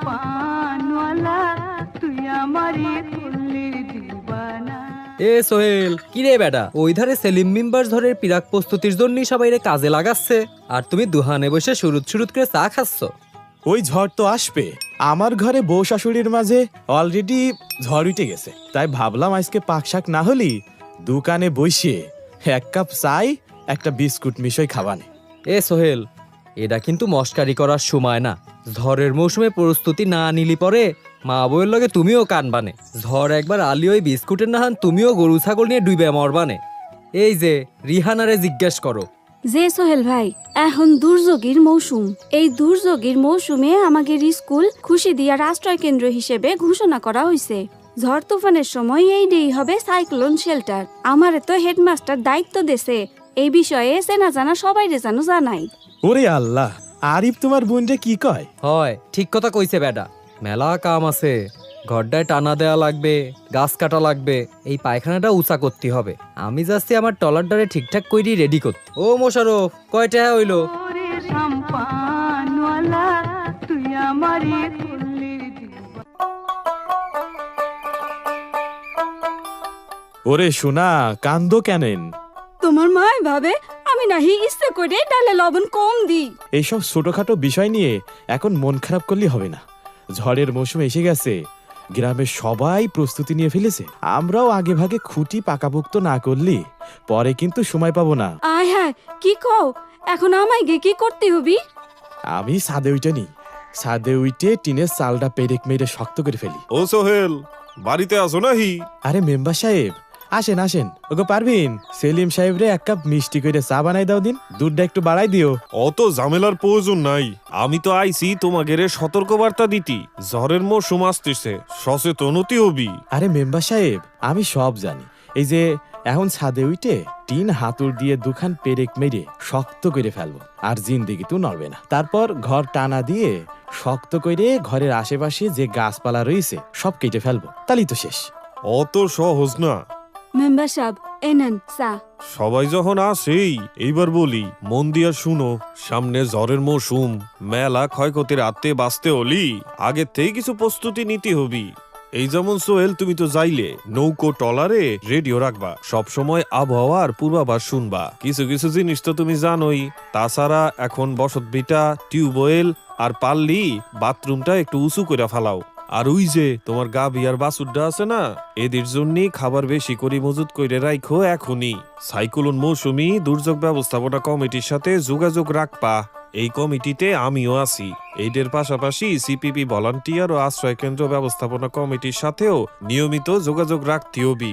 সম্পানওয়ালা তুই আমারই ফুল্লির দিবানা। এ সোহেল কি রে বেটা? ওই ধারে সেলিম মিম্বার ধরে পিরাক প্রস্তুতির জন্যই সবাই রে কাজে লাগাচ্ছে। আর তুমি দুহানে বসে শুরুত শুরুত করে চা খাচ্ছ। ওই ঝড় তো আসবে। আমার ঘরে বউ শাশুড়ির মাঝে অলরেডি ঝড় উঠে গেছে। তাই ভাবলাম আজকে পাক শাক না হলি দোকানে বসিয়ে এক কাপ চাই একটা বিস্কুট মিশই খাবানে। এ সোহেল এটা কিন্তু মস্কারি করার সময় না। ঝড়ের মৌসুমে প্রস্তুতি না নিলি পরে মা বউয়ের লগে তুমিও কানবানে ঝড় একবার আলি ওই বিস্কুটের নাহান তুমিও গরু ছাগল নিয়ে ডুবে মরবানে এই যে রিহানারে জিজ্ঞেস করো। যে সোহেল ভাই এখন দুর্যোগের মৌসুম। এই দুর্যোগের মৌসুমে আমাদের স্কুল খুশি দিয়ার আশ্রয় কেন্দ্র হিসেবে ঘোষণা করা হয়েছে ঝড় তুফানের সময় এই ডেই হবে সাইক্লোন শেল্টার। আমারে তো হেডমাস্টার দায়িত্ব দেছে। এই বিষয়ে চেনা জানা সবাই যেন জানাই। ওরে আল্লাহ! আরিফ তোমার বোনটা কি কয়? হয় ঠিক কথা কইছে বেটা। মেলা কাম আছে। ঘরটায় টানা দেয়া লাগবে গাছ কাটা লাগবে এই পায়খানাটা উঁচা করতে হবে। আমি যাচ্ছি আমার টলারটারে ঠিকঠাক কইরি রেডি করতে। ও মোশারফ কয়টা হইল? ওরে শোনা কান্দ কেনেন? তোমার মায় ভাবে আমি নাহি ইচ্ছে করে ডালে লবণ কম দিই। এইসব ছোটখাটো বিষয় নিয়ে এখন মন খারাপ করলে হবে না। ঝড়ের মৌসুম এসে গেছে। গ্রামের সবাই প্রস্তুতি নিয়ে ফেলেছে। আমরাও আগে ভাগে খুঁটি পাকাপোক্ত না করলে পরে কিন্তু সময় পাবো না। আয় হ্যাঁ কি কও? এখন আমায় গে কি করতে হবি? আমি সাদে উইটে নি। সাদে উইটে টিনের চালটা পেরেক মেরে শক্ত করে ফেলি। ও সোহেল বাড়িতে আসো নাহি? আরে মেম্বার সাহেব আসেন আসেন। ওকে পারবিন সেলিম সাহেব রে এক কাপ মিষ্টি করে চা বানাই দাও দিন। দুধটা একটু বাড়াই দিও। অত ঝামেলার প্রয়োজন নাই। আমি তো আইছি তোমাকে রে সতর্কবার্তা দিতি। ঝড়ের মৌসুম আসতেছে সচেতন হতে হবি। আরে মেম্বার সাহেব আমি সব জানি। এই যে এখন ছাদে উইটে টিন হাতুর দিয়ে দুখান পেরেক মেরে শক্ত করে ফেলব আর জিন্দিগি তো নড়বে না। তারপর ঘর টানা দিয়ে শক্ত করে ঘরের আশেপাশে যে গাছপালা রয়েছে সব কেটে ফেলব। তাহলেই তো শেষ। অত সহজ না। মেম্বার সাহেব এনেন চা সবাই যখন আসেই, এইবার বলি, মন দিয়া শুনো, সামনে ঝড়ের মৌসুম, মেলা ক্ষয়ক্ষতির আত্মে বাঁচতে হলি, আগে থেকে কিছু প্রস্তুতি নিতে হবি। এই যেমন সোহেল, তুমি তো যাইলে, নৌকো টলারে রেডিও রাখবা সব সময় আবহাওয়ার পূর্বাভাস শুনবা। কিছু কিছু জিনিস তো তুমি জানোই, তাছাড়া এখন বসত ভিটা টিউবওয়েল আর পাল্লি, বাথরুমটা একটু উঁচু করে ফালাও। আর ওই যে তোমার গাভি আর বাসুড্ডা আছে না এদের জন্য খাবার বেশি করে মজুত করে রাখো এখনই। সাইক্লোন মৌসুমি দুর্যোগ ব্যবস্থাপনা কমিটির সাথে যোগাযোগ রাখবা। এই কমিটিতে আমিও আছি। এইদের পাশাপাশি সিপিপি ভলান্টিয়ার ও আশ্রয় কেন্দ্র ব্যবস্থাপনা কমিটির সাথেও নিয়মিত যোগাযোগ রাখতে হবি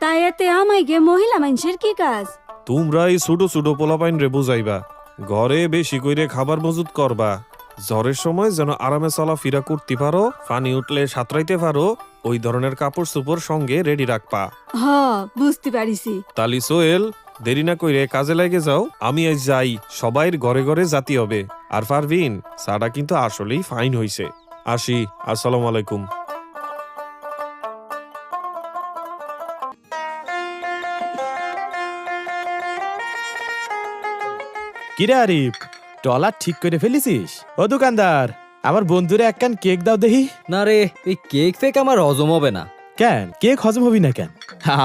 তাই এতে আমায় গে মহিলা মানুষের কি কাজ? তোমরা এই ছোট ছোট পোলাপাইন রে বুঝাইবা। ঘরে বেশি কইরে খাবার মজুত করবা। জ্বরের সময় যেন আরামে চলাফেরা করতে পারো পানি উঠলে সাঁতরাইতে পারো ওই ধরনের কাপড় চোপড় সঙ্গে রেডি রাখবা। হ বুঝতে পারিছি। তালি সোহেল দেরি না কইরে কাজে লাগে যাও আমি আজ যাই সবাইর ঘরে ঘরে জাতি হবে। আর পারভিন চাটা কিন্তু আসলেই ফাইন হইছে। আসি আসসালামু আলাইকুম। কিরে আরিফ? টলার ঠিক করে ফেলেছিস? ও দোকানদার আমার বন্ধুরে এক কান কেক দাও দেখি। না রে এই কেক ফেক আমার হজম হবে না। কেন? কেক হজম হবি না কেন?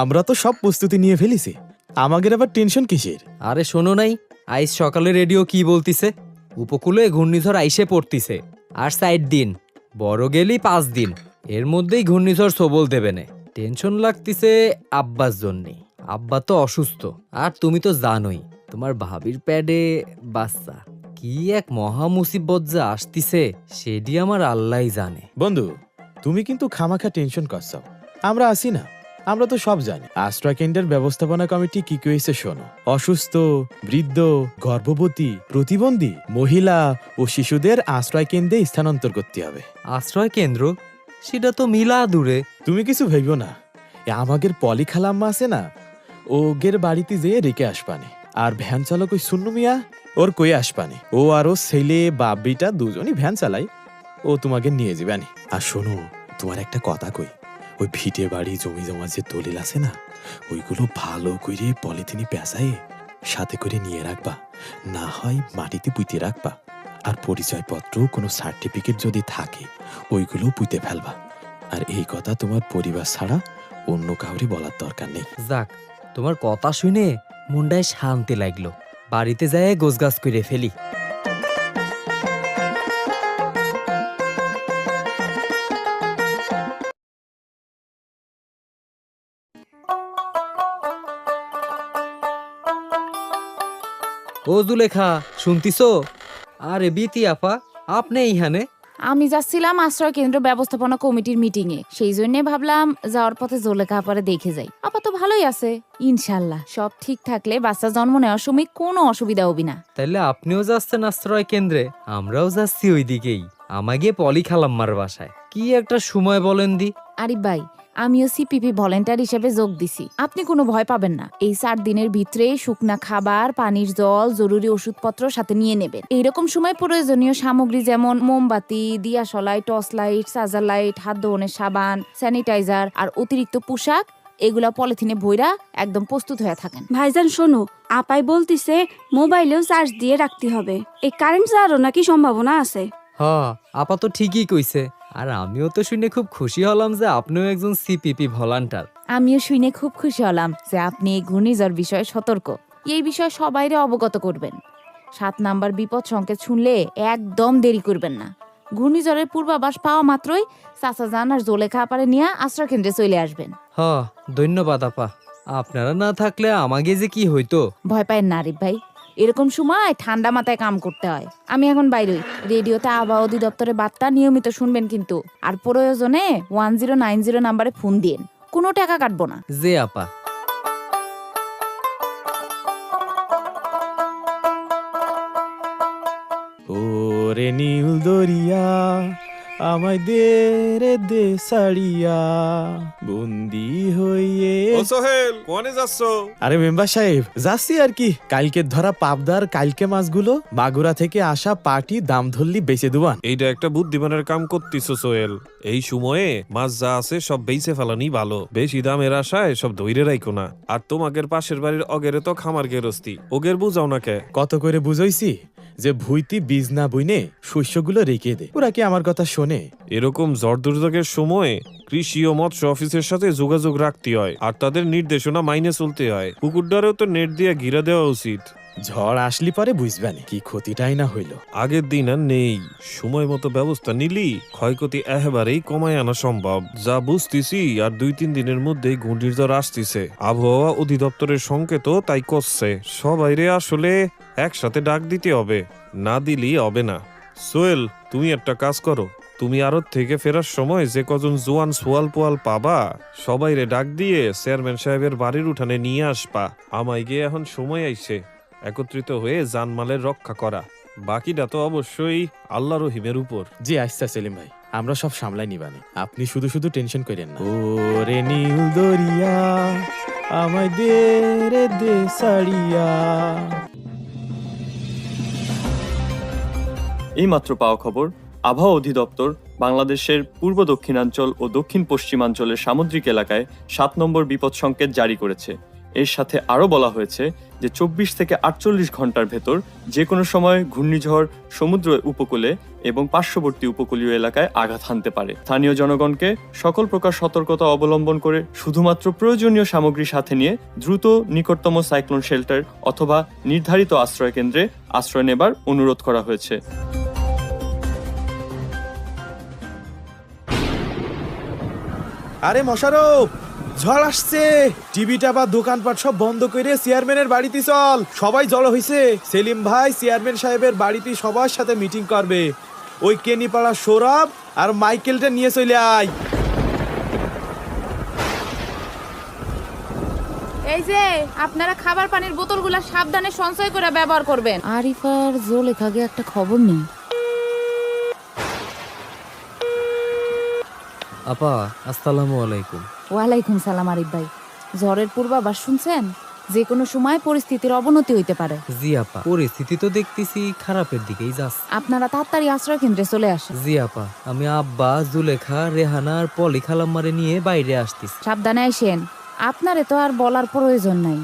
আমরা তো সব প্রস্তুতি নিয়ে ফেলেছি। আমাদের আবার টেনশন কিসের? আরে শোনো নাই আইস সকালে রেডিও কি বলতিছে? উপকূলে ঘূর্ণিঝড় আইসে পড়তিছে। আর সাইড দিন বড় গেলি পাঁচ দিন এর মধ্যেই ঘূর্ণিঝড় সবল দেবে না। টেনশন লাগতিছে আব্বার জন্যে। আব্বা তো অসুস্থ আর তুমি তো জানোই তোমার ভাবির প্যাডে বাচ্চা। কি এক মহা মুসিবত যা আসতিছে সেটি আমার আল্লাহ জানে। বন্ধু তুমি কিন্তু খামাখা টেনশন করছ। আমরা আসি না আমরা তো সব জানি। আশ্রয় কেন্দ্রের ব্যবস্থাপনা কমিটি কি কয়েছে শোনো। অসুস্থ বৃদ্ধ গর্ভবতী প্রতিবন্ধী মহিলা ও শিশুদের আশ্রয় কেন্দ্রে স্থানান্তর করতে হবে। আশ্রয় কেন্দ্র? সেটা তো মিলা দূরে। তুমি কিছু ভেবো না। এ আমাদের পলি খালাম্মা আছে না? ওগের বাড়িতে যেয়ে রেখে আসবানে। আর ভ্যান চালক ওই সুন্নু মিয়া? ওর কই আসবানে? ও আর ও ছেলে বাবিটা দুজনই ভ্যান চালাই। ও তোমাকে নিয়ে যাবে, আনি। আর শোনো, তোমার একটা কথা কই। ওই ভিটে বাড়ি জমি জমা যে দলিল আছে না, ওইগুলো ভালো করে পলিথিনে পেঁচায়ে সাথে করে নিয়ে রাখবা। না হয় মাটিতে পুঁতে রাখবা। আর পরিচয়পত্র, কোনো সার্টিফিকেট যদি থাকে, ওইগুলো পুঁতে ফেলবা। আর এই কথা তোমার পরিবার ছাড়া অন্য কাউরে বলার দরকার নেই। যাক, তোমার কথা শুনে মুন্ডায় শান্তি লাগল। বাড়িতে যায় গোছগাছ করে ফেলি। ও জুলেখা শুনতিস আরে বিতি আপা আপনি ইহানে আমি যাচ্ছিলাম আশ্রয় কেন্দ্র ব্যবস্থাপনা কমিটির মিটিং এ সেই জন্য ভাবলাম যাওয়ার পথে জোলেখা পরে দেখে যাই। আপাতত ভালোই আছে। ইনশাল্লাহ। সব ঠিক থাকলে বাচ্চা জন্ম নেওয়ার সময় কোনো অসুবিধা হবে না। তাহলে আপনিও যাচ্ছেন আশ্রয় কেন্দ্রে আমরাও যাচ্ছি ওইদিকেই। আমাকে পলি খালাম্মার বাসায়। কি একটা সময় বলেন দি। আরিফ ভাই আমিও সিপিপি ভলেন্টিয়ার হিসেবে যোগ দিছি। আপনি কোনো ভয় পাবেন না। এই চার দিনের ভিতরে শুকনা খাবার পানির জল জরুরি ওষুধপত্র সাথে নিয়ে নেবেন। এইরকম সময় প্রয়োজনীয় সামগ্রী যেমন মোমবাতি দিয়াশলাই টর্চ লাইট চার্জার লাইট হাত ধোনের সাবান স্যানিটাইজার আর অতিরিক্ত পোশাক এগুলা পলিথিনে ভইরা একদম প্রস্তুত হয়ে থাকেন। ভাইজান শোনো আপাই বলতিছে মোবাইলেও চার্জ দিয়ে রাখতে হবে। এই কারেন্ট যাওয়ারও নাকি সম্ভাবনা আছে। হ আপা তো ঠিকই কইছে। আর আমিও তো শুনে খুব খুশি হলাম যে আপনিও একজন সিপিপি ভলান্টার। আমিও শুনে খুব খুশি হলাম যে আপনি এই ঘূর্ণিঝড় বিষয়ে সতর্ক। এই বিষয়ে সবাইরে অবগত করবেন। সাত নাম্বার বিপদ সংকেত শুনলে একদম দেরি করবেন না। ঘূর্ণিঝড়ের পূর্বাভাস পাওয়া মাত্রই চাচা যান আর জোলেখা আপারে নিয়ে আশ্রয় কেন্দ্রে চলে আসবেন। হ ধন্যবাদ আপা। আপনারা না থাকলে আমাকে যে কি হইতো? ভয় পায় না আরিফ ভাই। এরকম সময় ঠান্ডা মাথায় কাম করতে হয়। আমি এখন বাইরেই। রেডিওতে আবহাওয়া অধিদপ্তরের বার্তা নিয়মিত শুনবেন কিন্তু। আর প্রয়োজনে ওয়ান জিরো নাইন জিরো নাম্বারে ফোন দিন। কোনো টাকা কাটবো না। যে আপা। ও রে নীল দরিয়া আমায় দে রে দে সাড়িয়া বন্দি হইয়ে। ও সোহেল কোনে যাচ্ছ? আরে মেম্বার সাহেব যাচ্ছি আর কি। কালকে ধরা পাবদার কালকে মাছগুলো মাগুরা থেকে আসা পাটি দাম ধরলি বেচে দেবান এইটা একটা বুদ্ধিমানের কাম করতিস সোহেল। এই সময়ে মাছ যা আছে সব বেইছে ফেলানি ভালো। বেশি দামের আশায় সব ধৈর্য রাখো না। আর তোমাদের পাশের বাড়ির অগেরে তো খামার গেরস্তি। ওগের বুঝাও না কে? কত করে বুঝাইছি? যে ভুইতি বীজ না বইনে শস্যগুলো রেখে দে। ওরা কি আমার কথা শোনে? এরকম ঝড় দুর্যোগের সময় কৃষি ও মৎস্য অফিসের সাথে যোগাযোগ রাখতে হয়। আর তাদের নির্দেশনা মাইনে চলতে হয়। পুকুরটারেও তো নেট দিয়ে ঘিরে দেওয়া উচিত। ঝড় আসলি পরে বুঝবানি কি ক্ষতিটাই না হইল। আগের দিন আর নেই, সময় মতো ব্যবস্থা নিলি, ক্ষয়ক্ষতি একেবারেই কমায় আনা সম্ভব। যা বুঝতেছি, আর দুই তিন দিনের মধ্যেই ঘূর্ণিঝড় আসতেছে। আবহাওয়া অধিদপ্তরের সংকেতও তাই করছে। সবাইরে আসলে একসাথে ডাক দিতে হবে, না দিলেই হবে না। সোয়েল তুমি একটা কাজ করো। তুমি আরত থেকে ফেরার সময় যে কজন জোয়ান সোয়াল পোয়াল পাবা সবাইরে ডাক দিয়ে চেয়ারম্যান সাহেবের বাড়ির উঠানে নিয়ে আসবা। আমায় গিয়ে এখন সময় আইছে। একত্রিত হয়ে জানমালের রক্ষা করা। বাকিটা তো অবশ্যই আল্লাহ রহিমের উপর। জি আচ্ছা সেলিম ভাই আমরা সব সামলাই নিবানি আপনি শুধু শুধু টেনশন করেন না। ও রে নীল দরিয়া আমায় দে রে দে সাড়িয়া এইমাত্র পাওয়া খবর আবহাওয়া অধিদপ্তর বাংলাদেশের পূর্ব দক্ষিণাঞ্চল ও দক্ষিণ পশ্চিমাঞ্চলের সামুদ্রিক এলাকায় সাত নম্বর বিপদ সংকেত জারি করেছে। এর সাথে আরও বলা হয়েছে যে চব্বিশ থেকে আটচল্লিশ ঘণ্টার ভেতর যে কোনো সময় ঘূর্ণিঝড় সমুদ্র উপকূলে এবং পার্শ্ববর্তী উপকূলীয় এলাকায় আঘাত হানতে পারে। স্থানীয় জনগণকে সকল প্রকার সতর্কতা অবলম্বন করে শুধুমাত্র প্রয়োজনীয় সামগ্রী সাথে নিয়ে দ্রুত নিকটতম সাইক্লোন শেল্টার অথবা নির্ধারিত আশ্রয় কেন্দ্রে আশ্রয় নেবার অনুরোধ করা হয়েছে। আরে মশারফ ঝড় আসছে। টিভিটা বা দোকানপাট সব বন্ধ করে চেয়ারম্যানের বাড়িতে চল। সবাই জড়ো হইছে। সেলিম ভাই চেয়ারম্যান সাহেবের বাড়িতে সবার সাথে মিটিং করবে। ওই কেনিপাড়া সৌরভ আর মাইকেলটা নিয়ে চলে আয়। এই যে আপনারা খাবার পানির বোতলগুলা সাবধানে সঞ্চয় করে ব্যবহার করবেন। আরিফার জোলেখাকে একটা খবর নেই। আপা আসসালামু আলাইকুম। ওয়ালাইকুম সালাম আরিফ ভাই। ঝড়ের পূর্বাভাস শুনছেন? যে কোনো সময় পরিস্থিতির অবনতি হইতে পারে। জি আপা পরিস্থিতি তো দেখতেছি খারাপের দিকেই যাচ্ছে। আপনারা তাড়াতাড়ি আশ্রয় কেন্দ্রে চলে আসেন। জি আপা আমি আব্বা জুলেখা রেহানা আর পলি খালাম্মারে নিয়ে বাইরে আসতেছি। সাবধানে আসেন। আপনারে তো আর বলার প্রয়োজন নাই।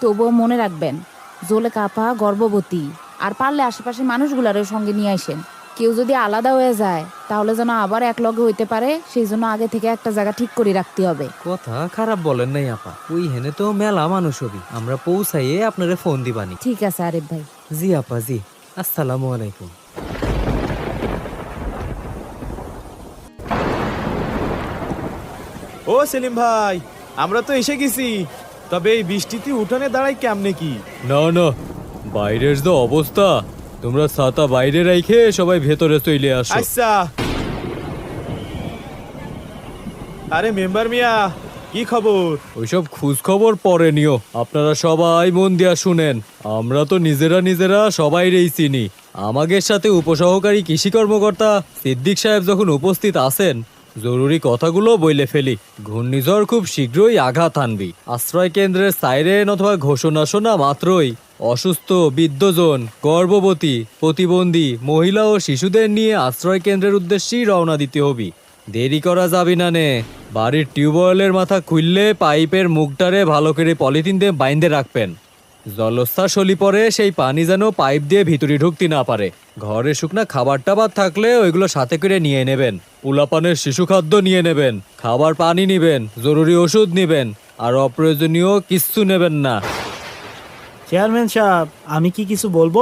তবুও মনে রাখবেন জোলেকা আপা গর্ভবতী। আর পারলে আশেপাশে মানুষগুলারও সঙ্গে নিয়ে আসেন। কেউ যদি আলাদা হয়ে যায় তাহলে যেন আবার এক লগে হইতে পারে সেই জন্য আগে থেকে একটা জায়গা ঠিক করে রাখতে হবে। কথা খারাপ বলেন নাই আপা। ওই হেনে তো মেলা মানুষ হবি। আমরা পৌঁছাইয়ে আপনারে ফোন দিবানি। ঠিক আছে আরিফ ভাই। জি আপা জি। আসসালামু আলাইকুম। ও সেলিম ভাই আমরা তো এসে গেছি। তবে এই বৃষ্টিতে উঠানে দাঁড়াই কেমনে কি? না না বাইরের যে অবস্থা তোমরা ছাতা বাইরে রাইখে সবাই ভেতরে চলে আসো। আচ্ছা। আরে মেম্বার মিয়া কি খবর? ওইসব খোঁজ খবর পরে নিও। আপনারা সবাই মন দিয়া শুনেন। আমরা তো নিজেরা নিজেরা সবাই রেই চিনি। আমাদের সাথে উপসহকারী কৃষি কর্মকর্তা সিদ্দিক সাহেব যখন উপস্থিত আছেন জরুরি কথাগুলো বইলে ফেলি। ঘূর্ণিঝড় খুব শীঘ্রই আঘাত আনবি। আশ্রয় কেন্দ্রের সাইরেন অথবা ঘোষণা শোনা মাত্রই অসুস্থ, বৃদ্ধজন, গর্ভবতী, প্রতিবন্ধী, মহিলা ও শিশুদের নিয়ে আশ্রয় কেন্দ্রের উদ্দেশ্যেই রওনা দিতে হবি। দেরি করা যাবি না নে। বাড়ির টিউবওয়েলের মাথা খুললে পাইপের মুখটারে ভালো করে পলিথিন দিয়ে বাইন্দে রাখবেন। জলস্থা সলি পরে সেই পানি যেন পাইপ দিয়ে ভিতরে ঢুকতে না পারে। ঘরে শুকনা খাবার টাবার থাকলে ওইগুলো সাথে করে নিয়ে নেবেন। পোলাপানের শিশু খাদ্য নিয়ে নেবেন। খাবার পানি নেবেন, জরুরি ওষুধ নেবেন, আর অপ্রয়োজনীয় কিচ্ছু নেবেন না। চেয়ারম্যান সাহেব আমি কি কিছু বলব?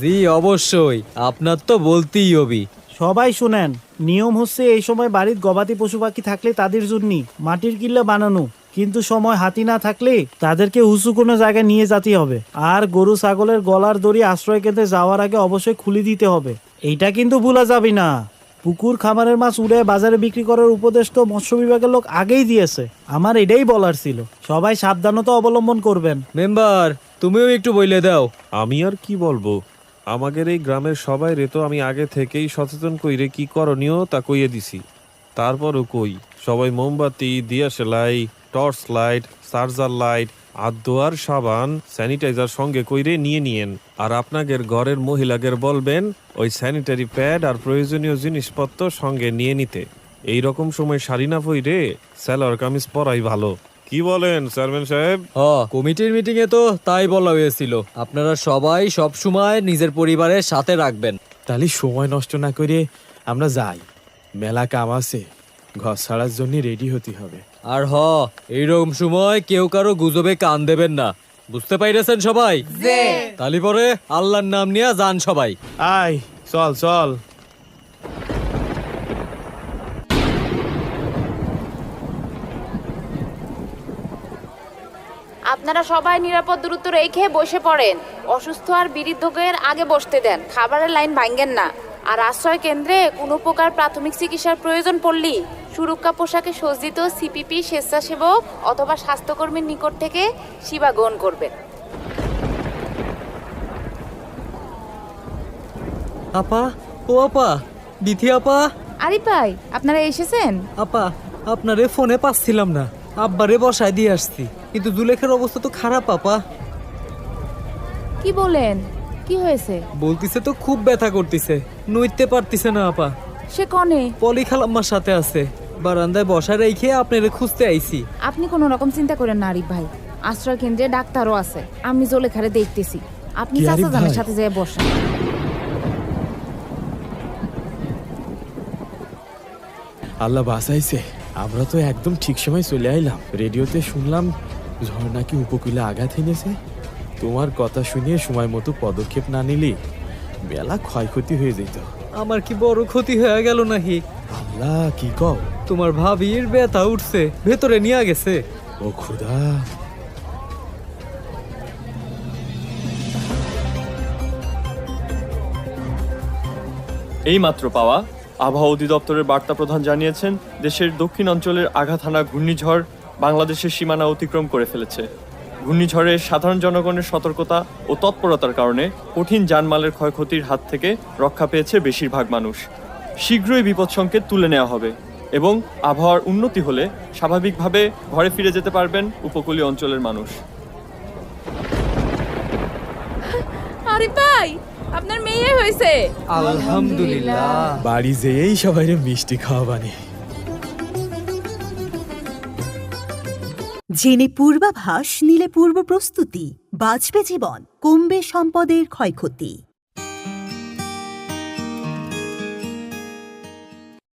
জি অবশ্যই। আপনার তো বলতেই হবি। সবাই শুনেন নিয়ম হচ্ছে এই সময় বাড়ির গবাদি পশু পাখি থাকলে তাদের জন্য মাটির কিল্লা বানানো। কিন্তু সময় হাতি না থাকলে তাদেরকে উঁচু কোনো জায়গায় নিয়ে যেতে হবে। আর গরু ছাগলের গলার দড়ি আশ্রয় কেন্দ্রে যাওয়ার আগে অবশ্যই খুলে দিতে হবে। এইটা কিন্তু ভুলা যাবে না। পুকুর খামারের মাছ উড়ে বাজারে বিক্রি করার উপদেশ তো মৎস্য বিভাগের লোক আগেই দিয়েছে। আমার এটাই বলার ছিল। সবাই সাবধানতা অবলম্বন করবেন। মেম্বার তুমিও একটু বইলে দাও। আমি আর কি বলব? আমাদের এই গ্রামের সবাই রে তো আমি আগে থেকেই সচেতন কইরে কি করণীয় তা কইয়ে দিছি। তারপরও কই? সবাই মোমবাতি দিয়া সেলাই টর্চ লাইট, চার্জার লাইট আদোয়ার সাবান, স্যানিটাইজার সঙ্গে কইরে নিয়ে নিয়েন। আর আপনাদের ঘরের মহিলাদের বলবেন, ওই স্যানিটারি প্যাড আর প্রয়োজনীয় জিনিসপত্র সঙ্গে নিয়ে নিতে। এই রকম সময় শাড়ি না পইরে স্যালোয়ার কামিজ পরাই ভালো। কি বলেন চেয়ারম্যান সাহেব? হ কমিটির মিটিং এ তো তাই বলা হয়েছিল। আপনারা সবাই সব সময় নিজের পরিবারের সাথে রাখবেন। তাহলে সময় নষ্ট না করে আমরা যাই। মেলা কাম আছে ঘর ছাড়ার জন্য রেডি হতে হবে। আর হ এইরকম সময় কেউ কারও গুজবে কান দেবেন না। বুঝতে পাইরেছেন সবাই? তালি পরে আল্লাহর নাম নিয়ে যান সবাই। আয় চল চল। আপনারা সবাই নিরাপদ দূরত্ব রেখে বসে পড়েন। অসুস্থ আর বিরুদ্ধকের আগে বসতে দেন। খাবারের লাইন ভাঙ্গেন না। আর আশ্রয় কেন্দ্রে কোনো প্রকার প্রাথমিক চিকিৎসার প্রয়োজন পড়লি সুরক্ষা পোশাকে সজ্জিত সিপিপি স্বেচ্ছাসেবক অথবা স্বাস্থ্যকর্মীর নিকট থেকে সেবা গ্রহণ করবেন। আপা ও আপা বিথি আপা। আরিফ ভাই আপনারা এসেছেন? আপা আপনারে ফোনে পাচ্ছিলাম না। আব্বারে বসায় দিয়ে আসছি। কিন্তু জুলেখের অবস্থা তো খারাপ আপা। কি বলেন? কি হয়েছে? বলতিছে তো খুব ব্যথা করতিছে। নইতে পারতিছে না আপা। সে কনে? পলি খালাম্মার সাথে আছে। বারান্দায় বসায় রেখে আপনারে খুঁজতে আইছি। আপনি কোনো রকম চিন্তা করেন না আরিফ ভাই। আশ্রয় কেন্দ্রে ডাক্তারও আছে। আমি জলেখারে দেখতেছি। আপনি কি আরিফ চাচা জানের ভাই? সাথে যেয়ে বসেন। আল্লাহ বাঁচাইছে। আমরা তো একদম ঠিক সময় চলে আইলাম। রেডিওতে শুনলাম ঝড় নাকি উপকূলে আঘাত এনেছে? তোমার কথা শুনিয়ে সময় মতো পদক্ষেপ না নিলে মেলা ক্ষয়ক্ষতি হয়ে যেত। আমার কি বড় ক্ষতি হয়ে গেল নাকি? আল্লাহ কি কও তোমার ভাবির ব্যথা উঠছে ভেতরে নিয়ে গেছে। ও খুদা এই মাত্র পাওয়া আবহাওয়া অধিদপ্তরের বার্তা প্রধান জানিয়েছেন দেশের দক্ষিণ অঞ্চলের আঘাত হানা ঘূর্ণিঝড় বাংলাদেশের সীমানা অতিক্রম করে ফেলেছে। ঘূর্ণিঝড়ে সাধারণ জনগণের সতর্কতা ও তৎপরতার কারণে কঠিন জানমালের ক্ষয়ক্ষতির হাত থেকে রক্ষা পেয়েছে বেশিরভাগ মানুষ। শীঘ্রই বিপদ সংকেত তুলে নেওয়া হবে এবং আবহাওয়ার উন্নতি হলে স্বাভাবিকভাবে ঘরে ফিরে যেতে পারবেন উপকূলীয় অঞ্চলের মানুষ। আরিফ ভাই আপনার মেয়ে হয়েছে। আলহামদুলিল্লাহ। বাড়ি যেয়েই সবাই মিষ্টি খাওয়াবানি। জেনে পূর্বাভাস নিলে পূর্ব প্রস্তুতি বাঁচবে জীবন কমবে সম্পদের ক্ষয়ক্ষতি।